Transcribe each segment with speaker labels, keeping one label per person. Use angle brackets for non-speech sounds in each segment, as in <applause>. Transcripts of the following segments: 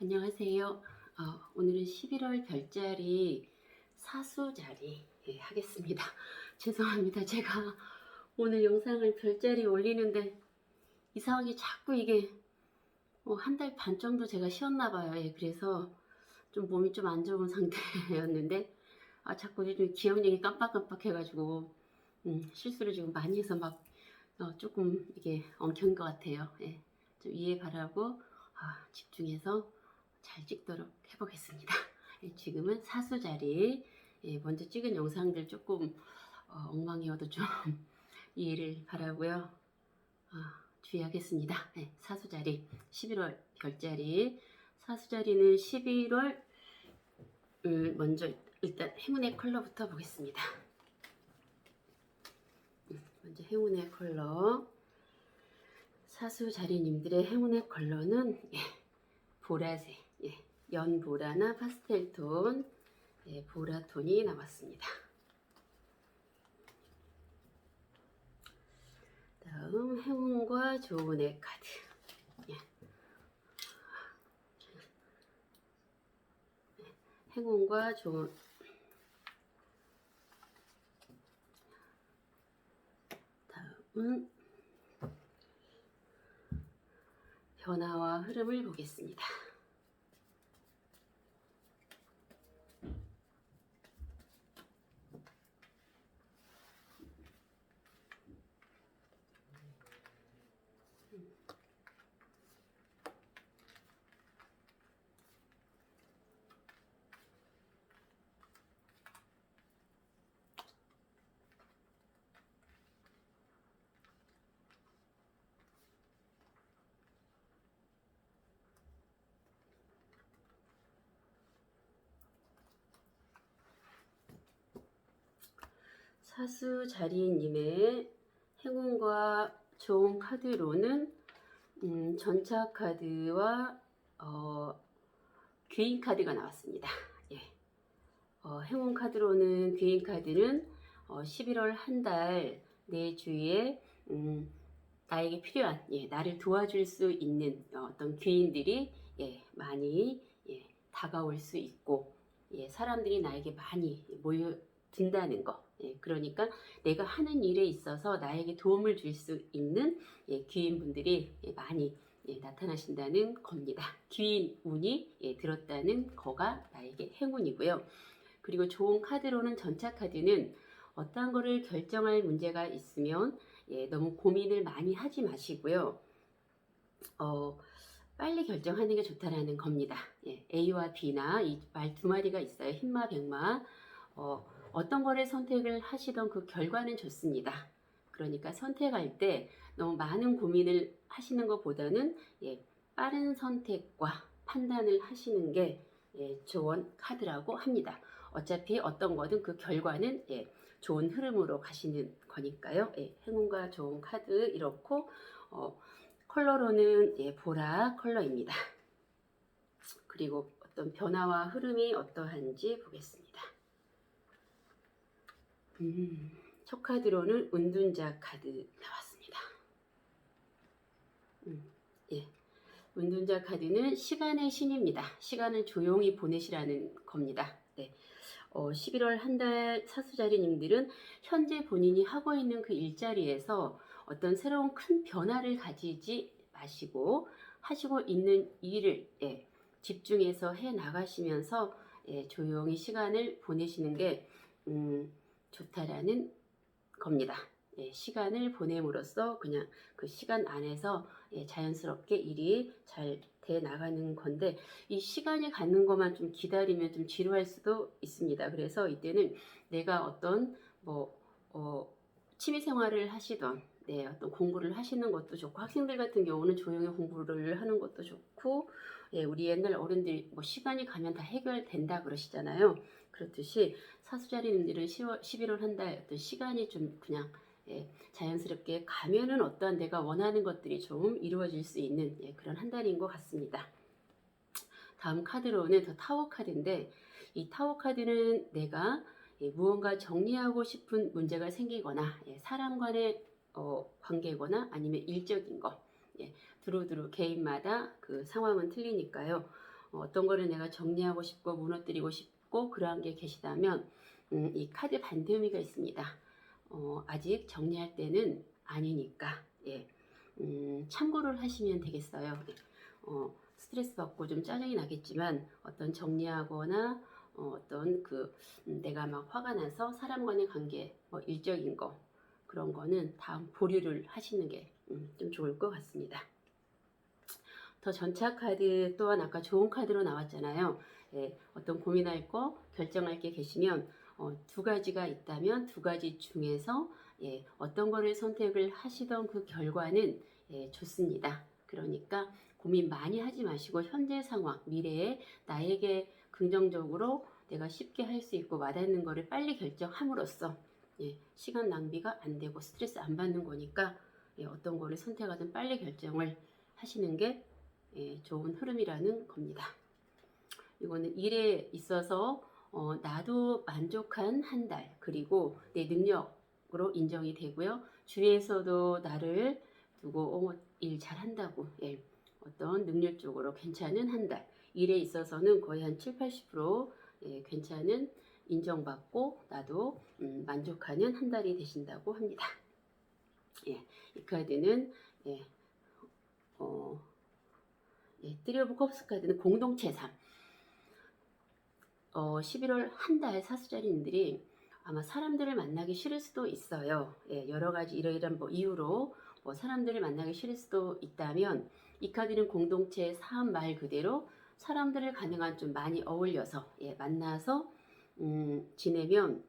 Speaker 1: 안녕하세요. 어, 오늘은 11월 별자리 사수자리 예, 하겠습니다. <laughs> 죄송합니다. 제가 오늘 영상을 별자리 올리는데 이상하게 자꾸 이게 어, 한달 반 정도 제가 쉬었나 봐요. 예, 그래서 좀 몸이 좀 안 좋은 <laughs> 상태였는데 아, 자꾸 좀 기억 력이 깜빡깜빡 해가지고 음, 실수를 지금 많이 해서 막 어, 조금 이게 엉킨 것 같아요. 예, 좀 이해 바라고 아, 집중해서 잘 찍도록 해보겠습니다. 예, 지금은 사수 자리 예, 먼저 찍은 영상들 조금 어, 엉망이어도 좀 <laughs> 이해를 바라고요. 아, 주의하겠습니다. 네, 사수 자리 11월 별자리 사수 자리는 11월 음, 먼저 일단 행운의 컬러부터 보겠습니다. 음, 먼저 행운의 컬러 사수 자리님들의 행운의 컬러는 예, 보라색, 예, 연보라나 파스텔톤, 예, 보라톤이 나왔습니다. 다음 행운과 좋은의 카드. 예. 행운과 좋은 다음은 변화와 흐름을 보겠습니다. 사수 자리님의 행운과 좋은 카드로는 음, 전차 카드와 어, 귀인 카드가 나왔습니다. 예. 어, 행운 카드로는 귀인 카드는 어, 11월 한 달 내 주위에 음, 나에게 필요한 예, 나를 도와줄 수 있는 어, 어떤 귀인들이 예, 많이 예, 다가올 수 있고 예, 사람들이 나에게 많이 모여든다는 거. 예, 그러니까 내가 하는 일에 있어서 나에게 도움을 줄 수 있는 예, 귀인분들이 예, 많이 예, 나타나신다는 겁니다. 귀인 운이 예, 들었다는 거가 나에게 행운이고요. 그리고 좋은 카드로는 전차 카드는 어떠한 거를 결정할 문제가 있으면 예, 너무 고민을 많이 하지 마시고요. 어, 빨리 결정하는 게 좋다라는 겁니다. 예, A와 B나 이 말 두 마리가 있어요. 흰마, 백마. 어, 어떤 거를 선택을 하시던 그 결과는 좋습니다. 그러니까 선택할 때 너무 많은 고민을 하시는 것보다는 예, 빠른 선택과 판단을 하시는 게 예, 좋은 카드라고 합니다. 어차피 어떤 거든 그 결과는 예, 좋은 흐름으로 가시는 거니까요. 예, 행운과 좋은 카드 이렇고 어, 컬러로는 예, 보라 컬러입니다. 그리고 어떤 변화와 흐름이 어떠한지 보겠습니다. 음, 첫 카드로는 운둔자 카드 나왔습니다. 음, 예. 운둔자 카드는 시간의 신입니다. 시간을 조용히 보내시라는 겁니다. 네. 어, 11월 한 달 사수자리님들은 현재 본인이 하고 있는 그 일자리에서 어떤 새로운 큰 변화를 가지지 마시고 하시고 있는 일을 예, 집중해서 해 나가시면서 예, 조용히 시간을 보내시는 게 음, 좋다라는 겁니다. 예, 시간을 보냄으로써 그냥 그 시간 안에서 예, 자연스럽게 일이 잘 돼 나가는 건데 이 시간이 가는 것만 좀 기다리면 좀 지루할 수도 있습니다. 그래서 이때는 내가 어떤 뭐 어, 취미 생활을 하시던 네, 어떤 공부를 하시는 것도 좋고 학생들 같은 경우는 조용히 공부를 하는 것도 좋고 예, 우리 옛날 어른들 뭐 시간이 가면 다 해결된다 그러시잖아요. 그렇듯이 사수자리님들은 10월, 11월 한 달 어떤 시간이 좀 그냥 예, 자연스럽게 가면은 어떠한 내가 원하는 것들이 좀 이루어질 수 있는 예, 그런 한 달인 것 같습니다. 다음 카드로는 더 타워 카드인데 이 타워 카드는 내가 예, 무언가 정리하고 싶은 문제가 생기거나 예, 사람 간의 어, 관계거나 아니면 일적인 거 예, 두루두루 개인마다 그 상황은 틀리니까요. 어, 어떤 거를 내가 정리하고 싶고 무너뜨리고 싶고 그러한 게 계시다면 음, 이 카드 반대 의미가 있습니다. 어, 아직 정리할 때는 아니니까 예, 음, 참고를 하시면 되겠어요. 어, 스트레스 받고 좀 짜증이 나겠지만 어떤 정리하거나 어, 어떤 그 음, 내가 막 화가 나서 사람 간의 관계 뭐 일적인 거 그런 거는 다음 보류를 하시는 게좀 좋을 것 같습니다. 더 전차 카드 또한 아까 좋은 카드로 나왔잖아요. 예, 어떤 고민할 거 결정할 게 계시면 어, 두 가지가 있다면 두 가지 중에서 예, 어떤 거를 선택을 하시던 그 결과는 예, 좋습니다. 그러니까 고민 많이 하지 마시고 현재 상황, 미래에 나에게 긍정적으로 내가 쉽게 할 수 있고 와닿는 거를 빨리 결정함으로써 예, 시간 낭비가 안 되고 스트레스 안 받는 거니까 예, 어떤 거를 선택하든 빨리 결정을 하시는 게 예, 좋은 흐름이라는 겁니다. 이거는 일에 있어서 어, 나도 만족한 한 달, 그리고 내 능력으로 인정이 되고요. 주위에서도 나를 두고 어, 일 잘한다고, 예, 어떤 능률적으로 괜찮은 한 달. 일에 있어서는 거의 한 7, 80% 예, 괜찮은 인정받고 나도 음, 만족하는 한 달이 되신다고 합니다. 예, 이 카드는 예, 어, 예, 트리 오브 컵스 카드는 공동체 삶. 어, 11월 한 달 사수자리님들이 아마 사람들을 만나기 싫을 수도 있어요. 예, 여러 가지 이러이러한 뭐 이유로 뭐 사람들을 만나기 싫을 수도 있다면 이 카드는 공동체 삶말 그대로 사람들을 가능한 좀 많이 어울려서 예, 만나서 음, 지내면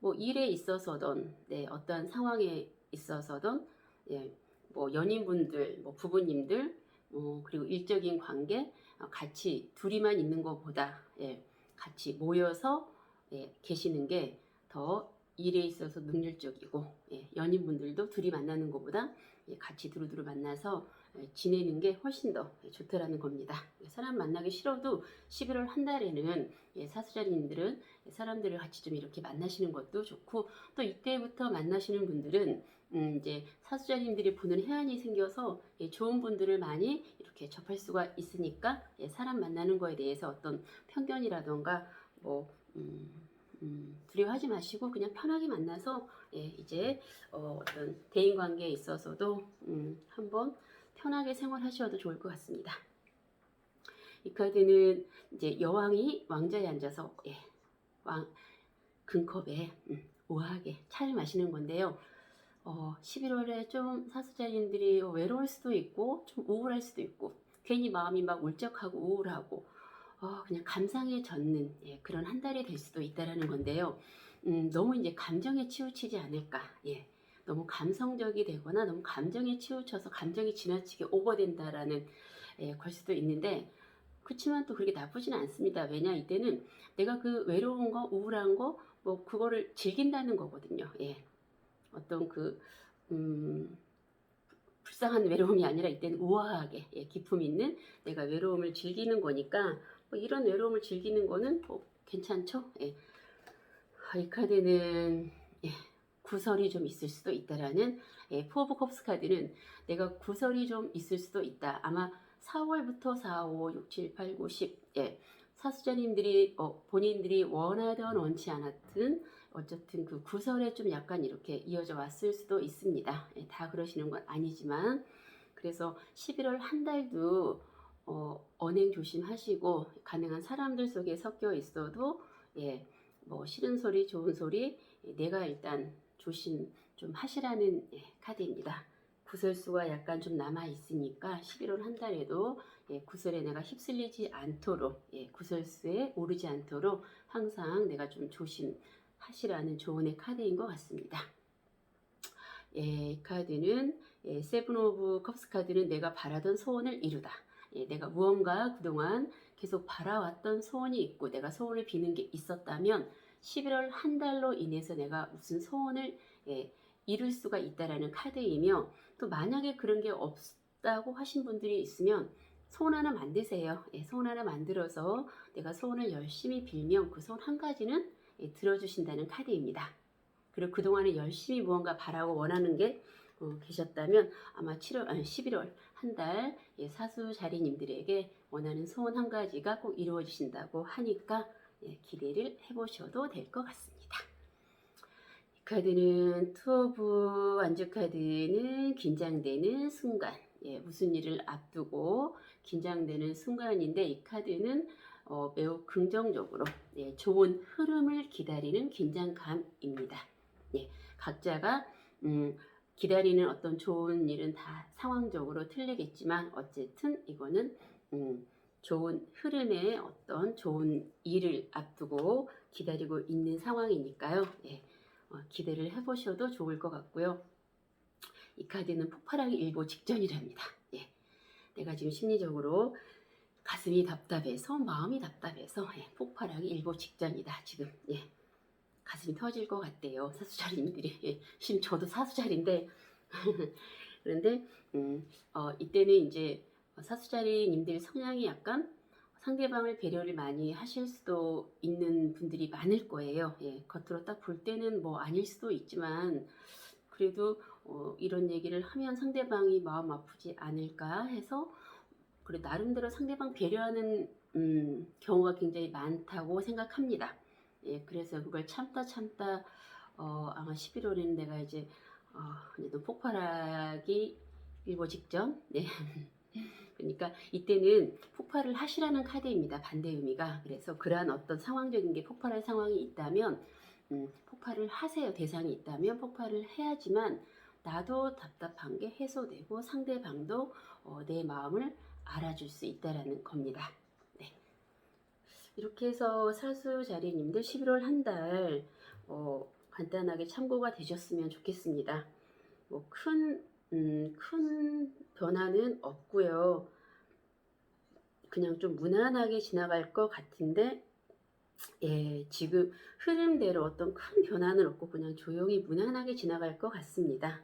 Speaker 1: 뭐 일에 있어서든 네, 어떠한 상황에 있어서든 예, 뭐 연인분들, 뭐 부부님들, 뭐 그리고 일적인 관계 어, 같이 둘이만 있는 것보다 예, 같이 모여서 예, 계시는 게 더 일에 있어서 능률적이고 예, 연인분들도 둘이 만나는 것보다 예, 같이 두루두루 만나서 예, 지내는 게 훨씬 더 예, 좋다라는 겁니다. 예, 사람 만나기 싫어도 11월 한 달에는 예, 사수자리님들은 사람들을 같이 좀 이렇게 만나시는 것도 좋고 또 이때부터 만나시는 분들은 음, 이제 사수자님들이 보는 해안이 생겨서 예, 좋은 분들을 많이 이렇게 접할 수가 있으니까 예, 사람 만나는 거에 대해서 어떤 편견이라던가 뭐 음, 음, 두려워하지 마시고 그냥 편하게 만나서 예, 이제 어, 떤 대인 관계에 있어서도 음, 한번 편하게 생활하셔도 좋을 것 같습니다. 이 카드는 이제 여왕이 왕자에 앉아서 예, 왕 금컵에 음, 우아하게 차를 마시는 건데요. 어, 11월에 좀 사수자님들이 외로울 수도 있고 좀 우울할 수도 있고 괜히 마음이 막 울적하고 우울하고 어, 그냥 감상에 젖는 예, 그런 한 달이 될 수도 있다라는 건데요. 음, 너무 이제 감정에 치우치지 않을까. 예. 너무 감성적이 되거나 너무 감정에 치우쳐서 감정이 지나치게 오버된다라는 예, 걸 수도 있는데 그렇지만 또 그렇게 나쁘진 않습니다. 왜냐 이때는 내가 그 외로운 거, 우울한 거, 뭐 그거를 즐긴다는 거거든요. 예. 어떤 그 음, 불쌍한 외로움이 아니라 이때는 우아하게 예, 기품 있는 내가 외로움을 즐기는 거니까 뭐 이런 외로움을 즐기는 거는 뭐 괜찮죠. 예. 아, 이 카드는 예, 구설이 좀 있을 수도 있다라는 예, 포브 컵스 카드는 내가 구설이 좀 있을 수도 있다. 아마 4월부터 4, 5, 6, 7, 8, 9, 10 예, 사수자님들이 어, 본인들이 원하던 원치 않았든 어쨌든 그 구설에 좀 약간 이렇게 이어져 왔을 수도 있습니다. 예, 다 그러시는 건 아니지만 그래서 11월 한 달도 어, 언행 조심하시고 가능한 사람들 속에 섞여 있어도 예, 뭐 싫은 소리, 좋은 소리 예, 내가 일단 조심 좀 하시라는 예, 카드입니다. 구설수가 약간 좀 남아 있으니까 11월 한 달에도 예, 구설에 내가 휩쓸리지 않도록 예, 구설수에 오르지 않도록 항상 내가 좀 조심하시라는 조언의 카드인 것 같습니다. 예, 이 카드는 예, 세븐 오브 컵스 카드는 내가 바라던 소원을 이루다. 예, 내가 무언가 그동안 계속 바라왔던 소원이 있고 내가 소원을 비는 게 있었다면 11월 한 달로 인해서 내가 무슨 소원을 예, 이룰 수가 있다라는 카드이며 또 만약에 그런 게 없다고 하신 분들이 있으면 소원 하나 만드세요. 예, 소원 하나 만들어서 내가 소원을 열심히 빌면 그 소원 한 가지는 예, 들어주신다는 카드입니다. 그리고 그동안에 열심히 무언가 바라고 원하는 게 어, 계셨다면 아마 7월 아니 11월 한달 예, 사수 자리님들에게 원하는 소원 한 가지가 꼭 이루어지신다고 하니까 예, 기대를 해보셔도 될 것 같습니다. 이 카드는 투어브 완주 카드는 긴장되는 순간, 예, 무슨 일을 앞두고 긴장되는 순간인데 이 카드는 어, 매우 긍정적으로 예, 좋은 흐름을 기다리는 긴장감입니다. 예, 각자가 음, 기다리는 어떤 좋은 일은 다 상황적으로 틀리겠지만 어쨌든 이거는 음, 좋은 흐름의 어떤 좋은 일을 앞두고 기다리고 있는 상황이니까요. 예, 어, 기대를 해보셔도 좋을 것 같고요. 이 카드는 폭발하기 일보 직전이랍니다. 예, 내가 지금 심리적으로 가슴이 답답해서 마음이 답답해서 예, 폭발하기 일보 직전이다. 지금 예, 가슴이 터질 것 같대요. 사수자리님들이 예, 심 저도 사수자리인데 <laughs> 그런데 음, 어, 이때는 이제 사수자리님들 성향이 약간 상대방을 배려를 많이 하실 수도 있는 분들이 많을 거예요. 예, 겉으로 딱 볼 때는 뭐 아닐 수도 있지만 그래도 어, 이런 얘기를 하면 상대방이 마음 아프지 않을까 해서 그래 나름대로 상대방 배려하는 음, 경우가 굉장히 많다고 생각합니다. 예, 그래서 그걸 참다 참다 어, 아마 11월에는 내가 이제 어, 폭발하기 일보 직전. 네. <laughs> 그러니까 이때는 폭발을 하시라는 카드입니다. 반대 의미가. 그래서 그러한 어떤 상황적인 게 폭발할 상황이 있다면 음, 폭발을 하세요. 대상이 있다면 폭발을 해야지만 나도 답답한 게 해소되고 상대방도 어, 내 마음을 알아줄 수 있다라는 겁니다. 네. 이렇게 해서 사수 자리님들 11월 한달 어, 간단하게 참고가 되셨으면 좋겠습니다. 뭐큰 음, 큰 변화는 없고요. 그냥 좀 무난하게 지나갈 것 같은데, 예, 지금 흐름대로 어떤 큰 변화는 없고 그냥 조용히 무난하게 지나갈 것 같습니다.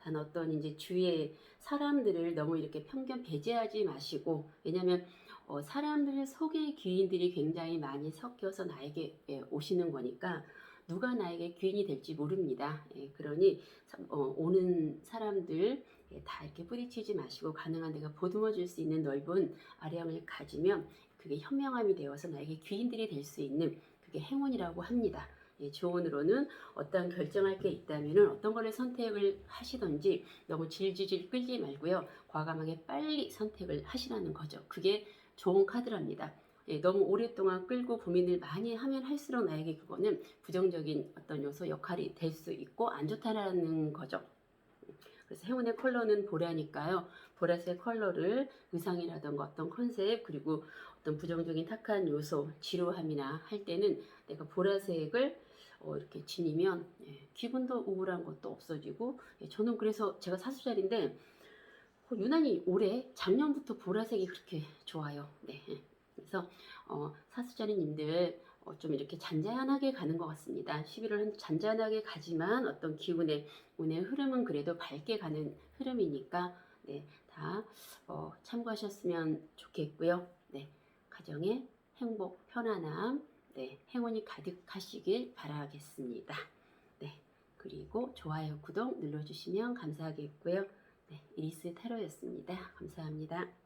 Speaker 1: 단 어떤 이제 주위에 사람들을 너무 이렇게 편견 배제하지 마시고, 왜냐면 어, 사람들 속에 귀인들이 굉장히 많이 섞여서 나에게 예, 오시는 거니까 누가 나에게 귀인이 될지 모릅니다. 예, 그러니 어, 오는 사람들 예, 다 이렇게 뿌리치지 마시고 가능한 내가 보듬어 줄 수 있는 넓은 아량을 가지면 그게 현명함이 되어서 나에게 귀인들이 될 수 있는 그게 행운이라고 합니다. 예, 조언으로는 어떤 결정할 게 있다면 어떤 거를 선택을 하시던지 너무 질질질 끌지 말고요. 과감하게 빨리 선택을 하시라는 거죠. 그게 좋은 카드랍니다. 예, 너무 오랫동안 끌고 고민을 많이 하면 할수록 나에게 그거는 부정적인 어떤 요소 역할이 될 수 있고 안 좋다라는 거죠. 그래서 행운의 컬러는 보라니까요. 보라색 컬러를 의상이라던가 어떤 컨셉 그리고 어떤 부정적인 탁한 요소, 지루함이나 할 때는 내가 보라색을 어, 이렇게 지니면 예, 기분도 우울한 것도 없어지고 예, 저는 그래서 제가 사수자리인데 어, 유난히 올해 작년부터 보라색이 그렇게 좋아요. 네. 그래서 어, 사수자리님들 어, 좀 이렇게 잔잔하게 가는 것 같습니다. 11월은 잔잔하게 가지만 어떤 기운의 운의 흐름은 그래도 밝게 가는 흐름이니까 네, 다 어, 참고하셨으면 좋겠고요. 네, 가정에 행복, 편안함, 네, 행운이 가득하시길 바라겠습니다. 네, 그리고 좋아요, 구독 눌러주시면 감사하겠고요. 네, 이리스 타로였습니다. 감사합니다.